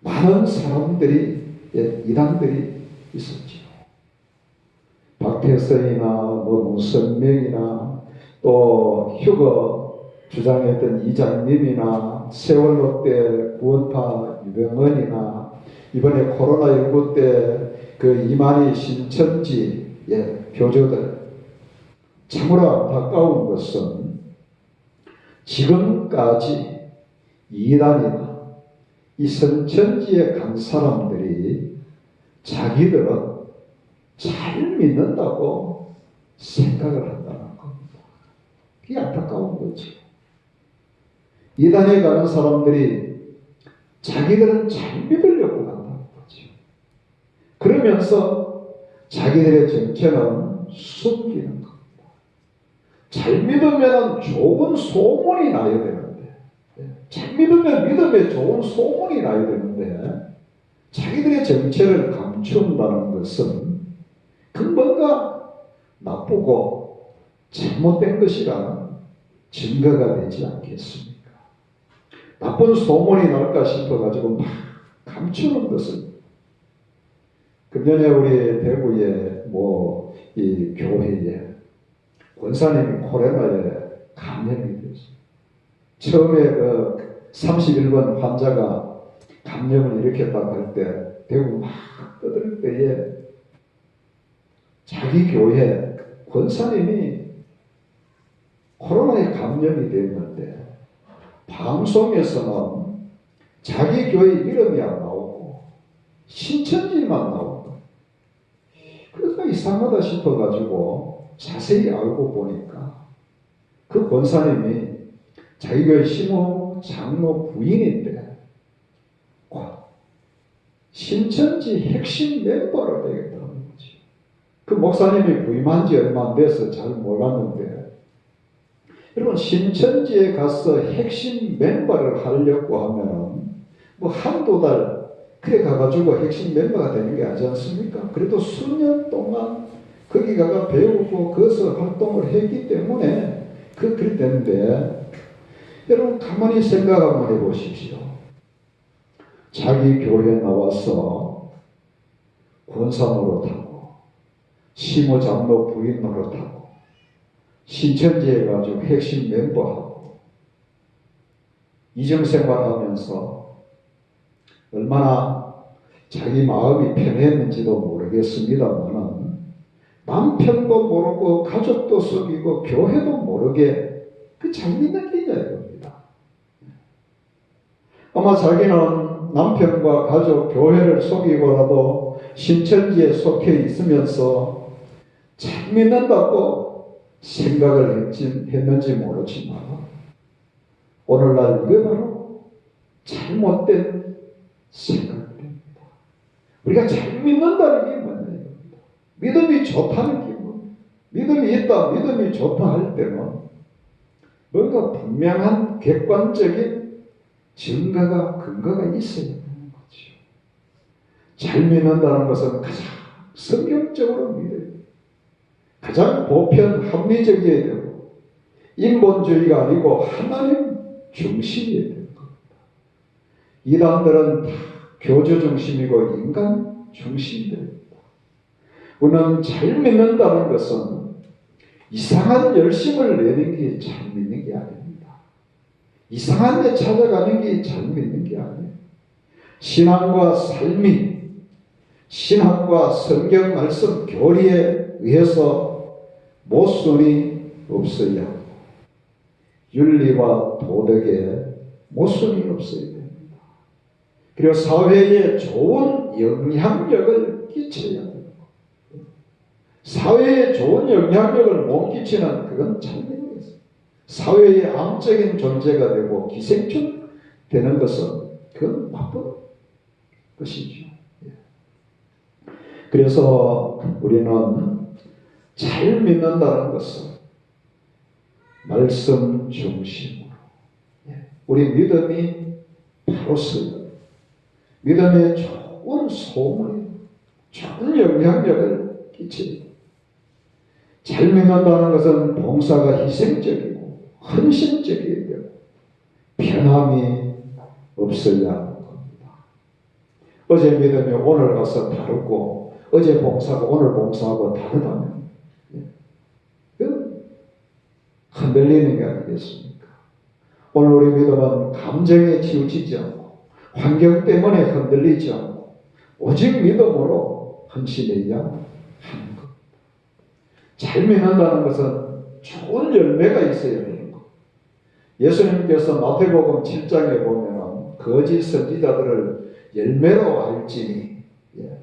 많은 사람들이 예, 이단들이 있었지요. 박태서이나 뭐 문선명이나 또 휴거 주장했던 이장님이나 세월호 때 구원파 유병헌이나 이번에 코로나19 때 그 이만희 신천지 예, 교조들 참으로 안타까운 것은 지금까지 이단이나 이 선천지에 간 사람들이 자기들은 잘 믿는다고 생각을 한다는 겁니다. 그게 안타까운 거지. 이단에 가는 사람들이 자기들은 잘 믿으려고 간다는 거죠. 그러면서 자기들의 정체는 숨기는 겁니다. 잘 믿으면 좋은 소문이 나야 되는 데, 잘 믿으면 믿음에 좋은 소문이 나야 되는데, 자기들의 정체를 감춘다는 것은 그 뭔가 나쁘고 잘못된 것이라는 증거가 되지 않겠습니까? 나쁜 소문이 날까 싶어가지고 막 감추는 것은 금년에 우리 대구에 뭐 이 교회에 권사님이 코로나에 감염이 됐어요. 처음에 그 31번 환자가 감염을 일으켰다고 할 때 대구 막 떠들 때에 자기 교회 권사님이 코로나에 감염이 됐는데 방송에서는 자기 교회 이름이 안 나오고 신천지만 나오고 그래서 이상하다 싶어가지고 자세히 알고 보니까 그 권사님이 자기 교회 신호 장로 부인인데 신천지 핵심 멤버로 되겠다는 거지. 그 목사님이 부임한 지 얼마 안 돼서 잘 몰랐는데 여러분 신천지에 가서 핵심 멤버를 하려고 하면 뭐 한두 달 그래 가가지고 핵심 멤버가 되는 게 아니지 않습니까? 그래도 수년 동안 거기 가가 배우고 거기서 활동을 했기 때문에 그 그리 되는데 여러분 가만히 생각 한번 해보십시오. 자기 교회 나와서 권사 노릇하고 시모 장로 부인 노릇하고 신천지에 가지고 핵심 멤버하고 이정생활하면서 얼마나 자기 마음이 편했는지도 모르겠습니다만은 남편도 모르고 가족도 속이고 교회도 모르게 그잘 믿는 게 이겁니다. 아마 자기는 남편과 가족, 교회를 속이고라도 신천지에 속해 있으면서 잘 믿는다고 생각을 했지, 했는지 모르지만 오늘날 이거 바로 잘못된 생각입니다. 우리가 잘 믿는다는 게 뭐냐 믿음이 좋다는 게 뭐? 믿음이 있다, 믿음이 좋다 할 때는 뭔가 분명한 객관적인 증거가 근거가 있어야 되는 거죠. 잘 믿는다는 것은 가장 성경적으로 믿어요. 가장 보편 합리적이어야 되고 인본주의가 아니고 하나님 중심이어야 되는. 이단들은 다 교주 중심이고 인간 중심입니다. 우리는 잘 믿는다는 것은 이상한 열심을 내는 게 잘 믿는 게 아닙니다. 이상한 데 찾아가는 게잘 믿는 게 아니에요. 신앙과 삶이 신학과 성경 말씀 교리에 의해서 모순이 없어야 하고 윤리와 도덕에 모순이 없어야 됩니다. 그리고 사회에 좋은 영향력을 끼쳐야 됩니다. 사회에 좋은 영향력을 못 끼치는 그건 잘못된 것입니다. 사회의 암적인 존재가 되고 기생충 되는 것은 그건 나쁜 것이죠. 예. 그래서 우리는 잘 믿는다는 것은 말씀 중심으로 예. 우리 믿음이 바로 서요. 믿음의 좋은 소문이 좋은 영향력을 끼칩니다. 잘 믿는다는 것은 봉사가 희생적이고 헌신적이어야 되고 편함이 없어야 하는 겁니다. 어제 믿음이 오늘 가서 다르고 어제 봉사가 오늘 봉사하고 다르다면 예. 그 흔들리는 게 아니겠습니까? 오늘 우리 믿음은 감정에 치우치지 않고 환경 때문에 흔들리지 않고 오직 믿음으로 헌신해야 하는 것. 잘 믿는다는 것은 좋은 열매가 있어야. 예수님께서 마태복음 7장에 보면 거짓 선지자들을 열매로 알지니 예.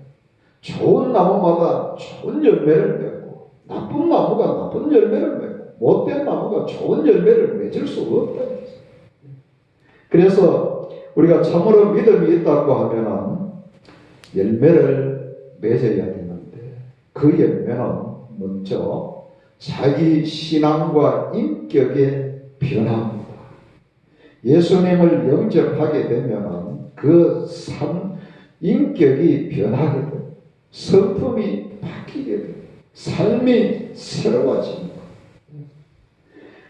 좋은 나무마다 좋은 열매를 맺고 나쁜 나무가 나쁜 열매를 맺고 못된 나무가 좋은 열매를 맺을 수 없다. 그래서 우리가 참으로 믿음이 있다고 하면은 열매를 맺어야 되는데 그 열매는 먼저 자기 신앙과 인격의 변화입니다. 예수님을 영접하게 되면 그삶 인격이 변하게 돼요. 성품이 바뀌게 돼요. 삶이 새로워집니다.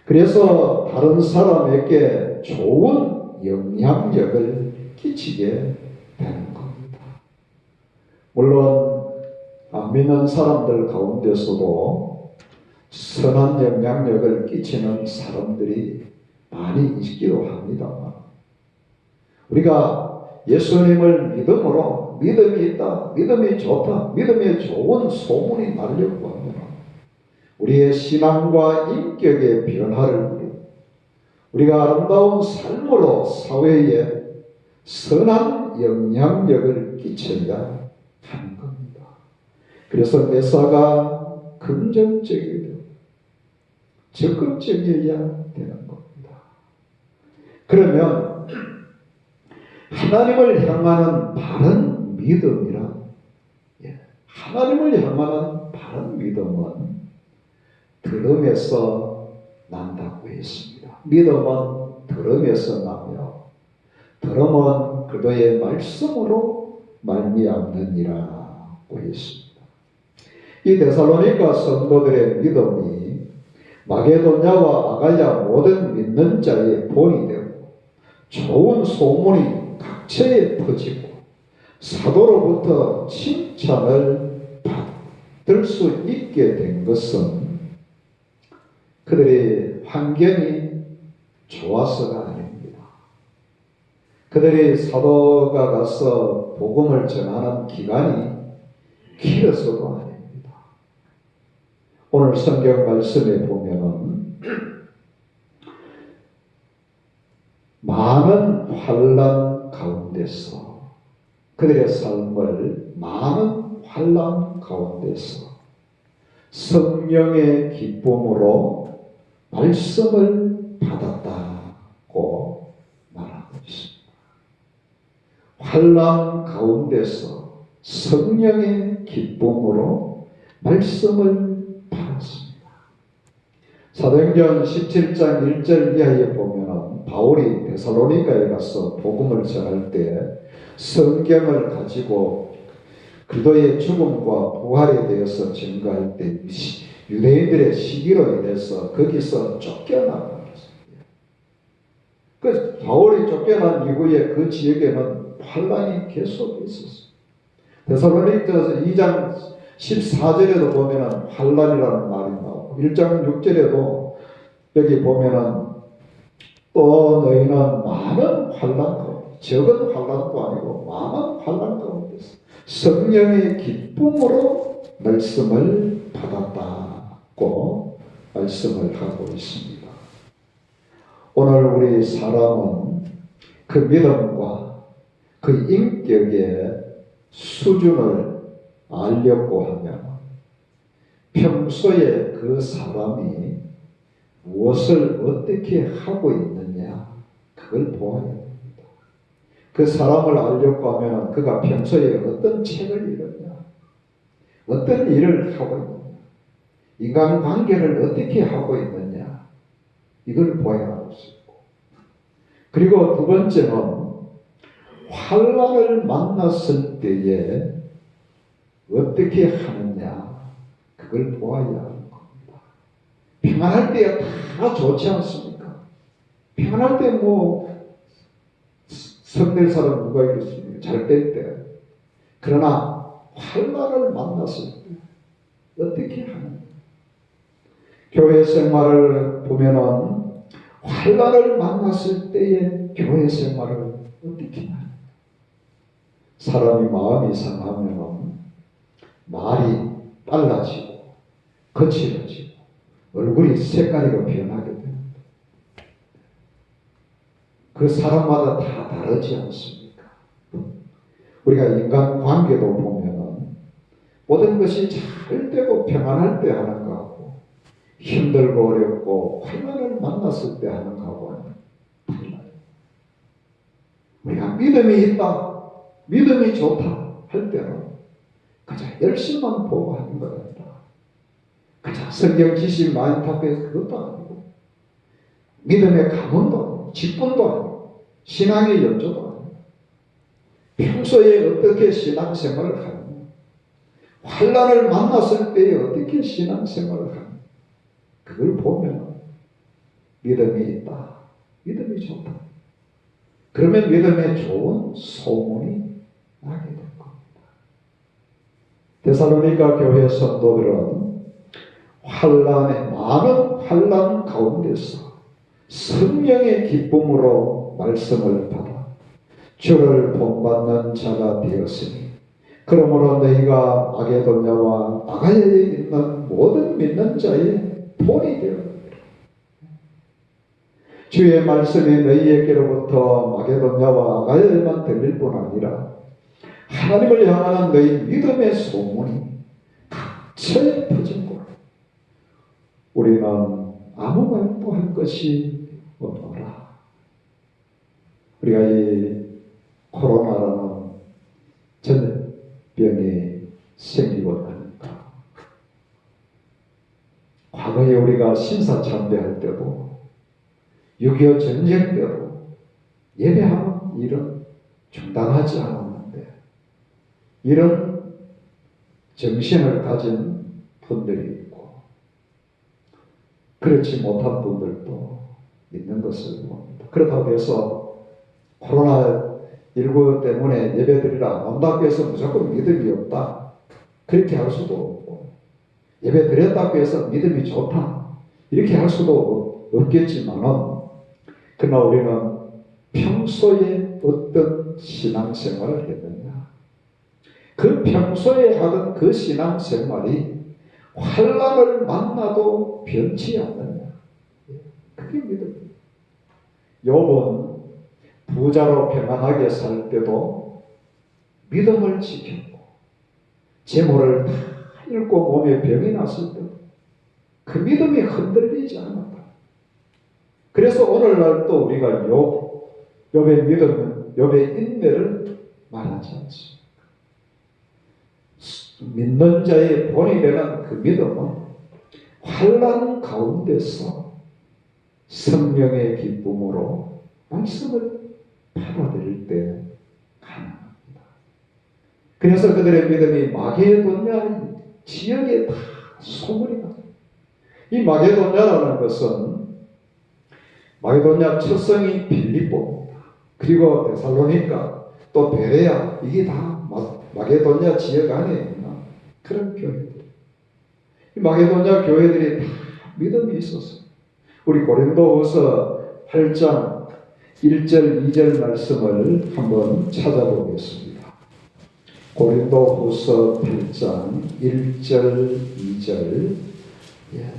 그래서 다른 사람에게 좋은 영향력을 끼치게 되는 겁니다. 물론 안 믿는 사람들 가운데서도 선한 영향력을 끼치는 사람들이 많이 있기도 합니다만 우리가 예수님을 믿음으로 믿음이 있다, 믿음이 좋다, 믿음이 좋은 소문이 나려고 하면 우리의 신앙과 인격의 변화를 누리고 우리가 아름다운 삶으로 사회에 선한 영향력을 끼쳐야 하는 겁니다. 그래서 매사가 긍정적이고 적극적이어야 되는. 그러면 하나님을 향하는 바른 믿음이라 예, 하나님을 향하는 바른 믿음은 들음에서 난다고 했습니다. 믿음은 들음에서 나며 들음은 그도의 말씀으로 말미암느니라고 했습니다. 이 데살로니가 성도들의 믿음이 마게도냐와 아갈야 모든 믿는 자의 본이 되고 좋은 소문이 각처에 퍼지고 사도로부터 칭찬을 받을 수 있게 된 것은 그들의 환경이 좋아서가 아닙니다. 그들이 사도가 가서 복음을 전하는 기간이 길어서도 아닙니다. 오늘 성경 말씀에 보면은 많은 환란 가운데서 그들의 삶을 많은 환란 가운데서 성령의 기쁨으로 말씀을 받았다고 말하고 있습니다. 환란 가운데서 성령의 기쁨으로 말씀을. 사도행전 17장 1절 이하에 보면 바울이 데살로니가에 가서 복음을 전할 때 성경을 가지고 그도의 죽음과 부활에 대해서 증거할 때 유대인들의 시기로 인해서 거기서 쫓겨나고 그 바울이 쫓겨난 이후에 그 지역에는 환란이 계속 있었어요. 데살로니가서 2장 14절에도 보면은 환란이라는 말이 나오고 1장 6절에도 여기 보면은 또 너희는 많은 환란 가운데 적은 환란도 아니고 많은 환란 가운데서 성령의 기쁨으로 말씀을 받았다고 말씀을 하고 있습니다. 오늘 우리 사람은 그 믿음과 그 인격의 수준을 알려고 하면 평소에 그 사람이 무엇을 어떻게 하고 있느냐 그걸 보아야 됩니다. 그 사람을 알려고 하면 그가 평소에 어떤 책을 읽었냐 어떤 일을 하고 있느냐 인간관계를 어떻게 하고 있느냐 이걸 보아야 할 수 있고 그리고 두 번째는 환란을 만났을 때에 어떻게 하느냐 그걸 보아야 하는 겁니다. 평안할 때야 다 좋지 않습니까? 평안할 때 뭐 성낼 사람 누가 있겠습니까? 잘 될 때. 그러나 환란을 만났을 때 어떻게 하는? 교회 생활을 보면은 환란을 만났을 때의 교회 생활을 어떻게 하는? 사람이 마음이 상하면 말이 빨라지고 거칠어지고 얼굴이 색깔이가 변하게 됩니다. 그 사람마다 다 다르지 않습니까? 우리가 인간 관계도 보면은 모든 것이 잘 되고 평안할 때 하는 거하고 힘들고 어렵고 환난을 만났을 때 하는 거하고는 달라요. 우리가 믿음이 있다, 믿음이 좋다 할 때는 그저 열심만 보고 하는. 그저 성경 지식 많이 탑해서 그것도 아니고 믿음의 가문도 아니고 직분도 아니고 신앙의 연조도 아니고 평소에 어떻게 신앙생활을 하느냐 환란을 만났을 때에 어떻게 신앙생활을 하느냐 그걸 보면 믿음이 있다. 믿음이 좋다. 그러면 믿음에 좋은 소문이 나게 될 겁니다. 데살로니가 교회 성도들은 환란의 많은 환란 가운데서 성령의 기쁨으로 말씀을 받아 주를 본받는 자가 되었으니 그러므로 너희가 아게도냐와 아가야에 있는 모든 믿는 자의 본이 되었느니라. 주의 말씀이 너희에게로부터 마게도냐와 아가야에만 들릴 뿐 아니라 하나님을 향하는 너희 믿음의 소문이 각처에 것 우리는 아무 말도 할 것이 없노라. 우리가 이 코로나라는 전염병이 생기고 나니까 과거에 우리가 신사참배할 때도 6.25 전쟁 때도 예배하는 일은 중단하지 않았는데 이런 정신을 가진 분들이 그렇지 못한 분들도 있는 것을 봅니다. 그렇다고 해서 코로나19 때문에 예배드리라 안 온다고 해서 무조건 믿음이 없다. 그렇게 할 수도 없고 예배 드렸다고 해서 믿음이 좋다. 이렇게 할 수도 없겠지만은 그러나 우리는 평소에 어떤 신앙생활을 했느냐 그 평소에 하던 그 신앙생활이 환란을 만나도 변치 않느냐. 그게 믿음이에요. 욥은 부자로 평안하게 살 때도 믿음을 지켰고 재물을 다 잃고 몸에 병이 났을 때도 그 믿음이 흔들리지 않았다. 그래서 오늘날 또 우리가 욥, 욥의 믿음, 욥의 인내를 말하지 않습니다. 믿는 자의 본이 되는 그 믿음은 환란 가운데서 성령의 기쁨으로 말씀을 받아들일 때 가능합니다. 그래서 그들의 믿음이 마게도냐 지역에 다 소문이 나요. 이 마게도냐라는 것은 마게도냐 첫성이 빌립보입니다. 그리고 데살로니가 또 베레아 이게 다 마게도냐 지역 안에 그런 교회들. 이 마게도냐 교회들이 다 믿음이 있었어요. 우리 고린도후서 8장 1절 2절 말씀을 한번 찾아보겠습니다. 고린도후서 8장 1절 2절 예.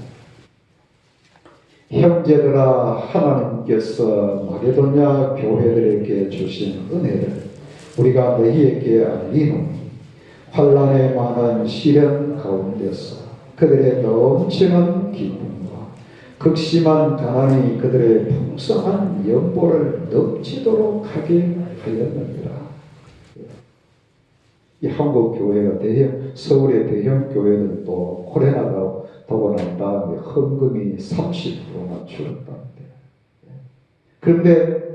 형제들아 하나님께서 마게도냐 교회들에게 주신 은혜를 우리가 너희에게 알리노니 환란에 많은 시련 가운데서 그들의 넘치는 기쁨과 극심한 가난이 그들의 풍성한 연보를 넘치도록 하게 하였느니라. 이 한국 교회가 대형 서울의 대형 교회들도 코로나가 되고 난 다음에 헌금이 30%나 줄었다는데 그런데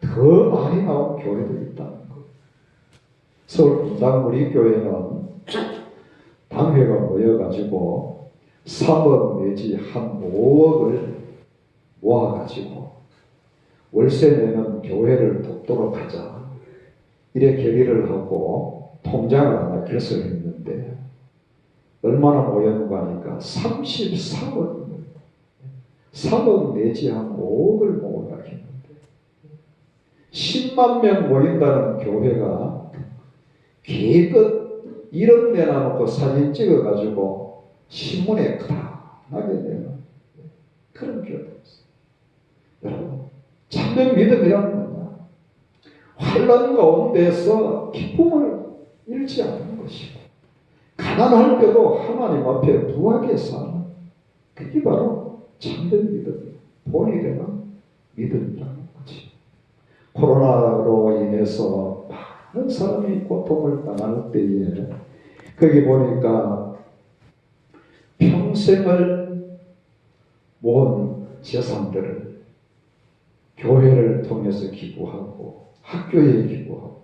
더 많이 나온 있다는 거예요. 서울 분당 우리 교회는 당회가 모여가지고 3억 내지 한 5억을 모아가지고 월세 내는 교회를 돕도록 하자. 이래 결의를 하고 통장을 하나 개설했는데 얼마나 모였는가 하니까 34억 3억 내지 한 5억을 모으라 했는데 10만 명 모인다는 교회가 개껏 1억 내놔놓고 사진 찍어가지고 신문에 크다하게 내는 그런 교회가 있어요. 여러분 참된 믿음이란 뭐냐? 환란 가운데서 기쁨을 잃지 않는 것이고 가난할 때도 하나님 앞에 부하게 사는 그게 바로 참된 믿음, 본이 되는 믿음이라는 거지. 코로나로 인해서 많은 사람이 고통을 당할 때에 거기 보니까 평생을 모은 재산들을 교회를 통해서 기부하고 학교에 기부하고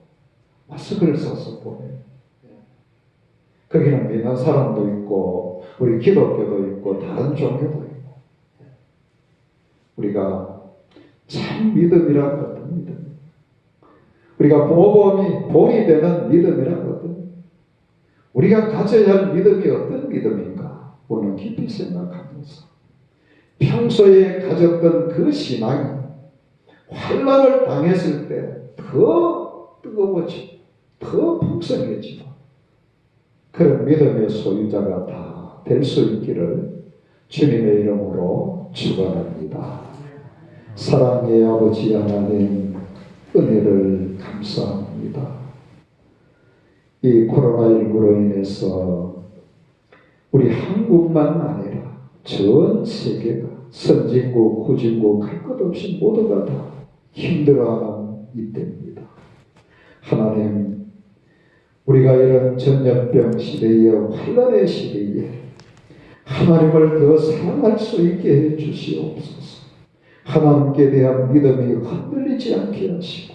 마스크를 사서 보내요. 거기는 믿는 사람도 있고 우리 기독교도 있고 다른 종교도 있고 우리가 참 믿음이라고 어떤 믿음 우리가 보험이 본이 되는 믿음이라거든 우리가 가져야 할 믿음이 어떤 믿음인가 오늘 깊이 생각하면서 평소에 가졌던 그 신앙이 환란을 당했을 때 더 뜨거워지고 더 풍성해지고 그런 믿음의 소유자가 다 될 수 있기를 주님의 이름으로 축원합니다. 사랑의 아버지 하나님 은혜를 감사합니다. 이 코로나19로 인해서 우리 한국만 아니라 전 세계가 선진국, 후진국 할 것 없이 모두가 다 힘들어하는 이때입니다. 하나님, 우리가 이런 전염병 시대에 환란의 시대에 하나님을 더 사랑할 수 있게 해 주시옵소서. 하나님께 대한 믿음이 흔들리지 않게 하시고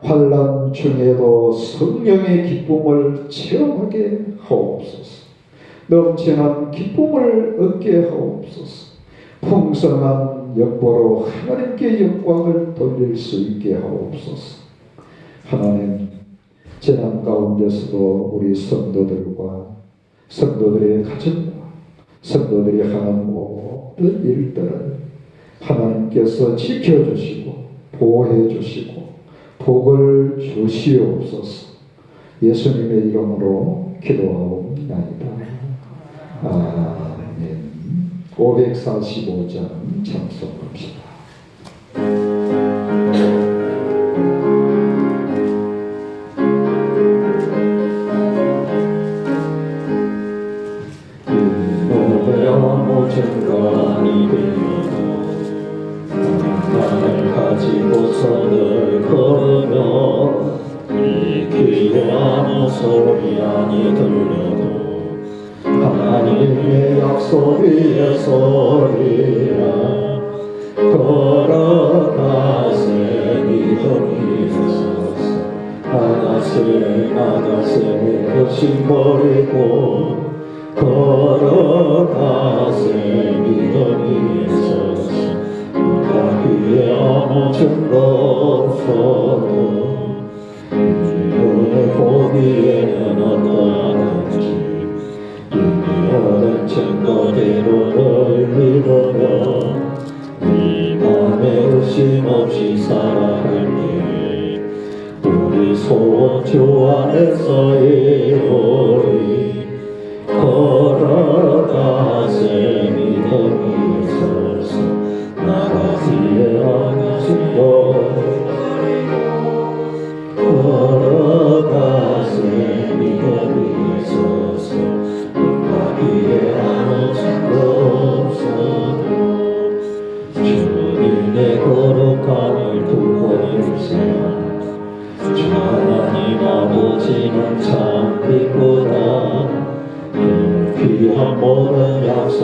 환란 중에도 성령의 기쁨을 체험하게 하옵소서. 넘치는 기쁨을 얻게 하옵소서. 풍성한 역보로 하나님께 영광을 돌릴 수 있게 하옵소서. 하나님, 재난 가운데서도 우리 성도들과 성도들의 가정과 성도들이 하는 모든 일들을 하나님께서 지켜주시고 보호해 주시고 복을 주시옵소서. 예수님의 이름으로 기도하옵나이다. 아멘. 545장 참석합시다.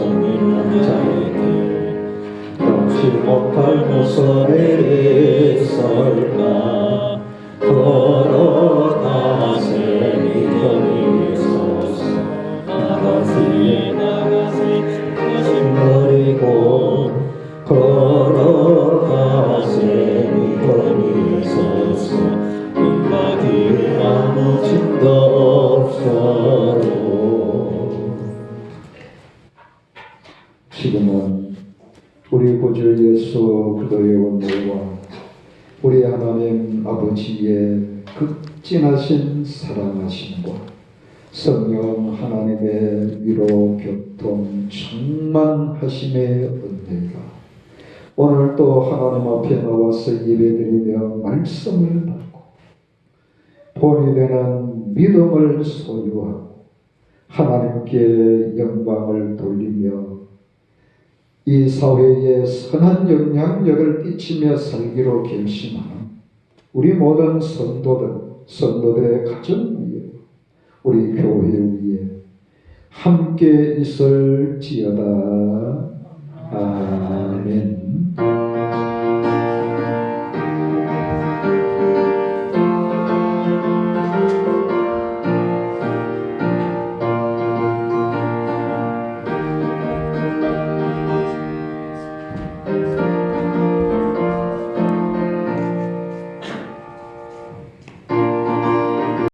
모든 약 아버지의 극진하신 사랑하심과 성령 하나님의 위로 교통 충만하심의 은혜가 오늘 또 하나님 앞에 나와서 예배드리며 말씀을 받고 본이 되는 믿음을 소유하고 하나님께 영광을 돌리며 이 사회에 선한 영향력을 끼치며 살기로 결심하는 우리 모든 성도들, 성도들의 가정 위에 우리 교회 위에 함께 있을지어다. 아멘.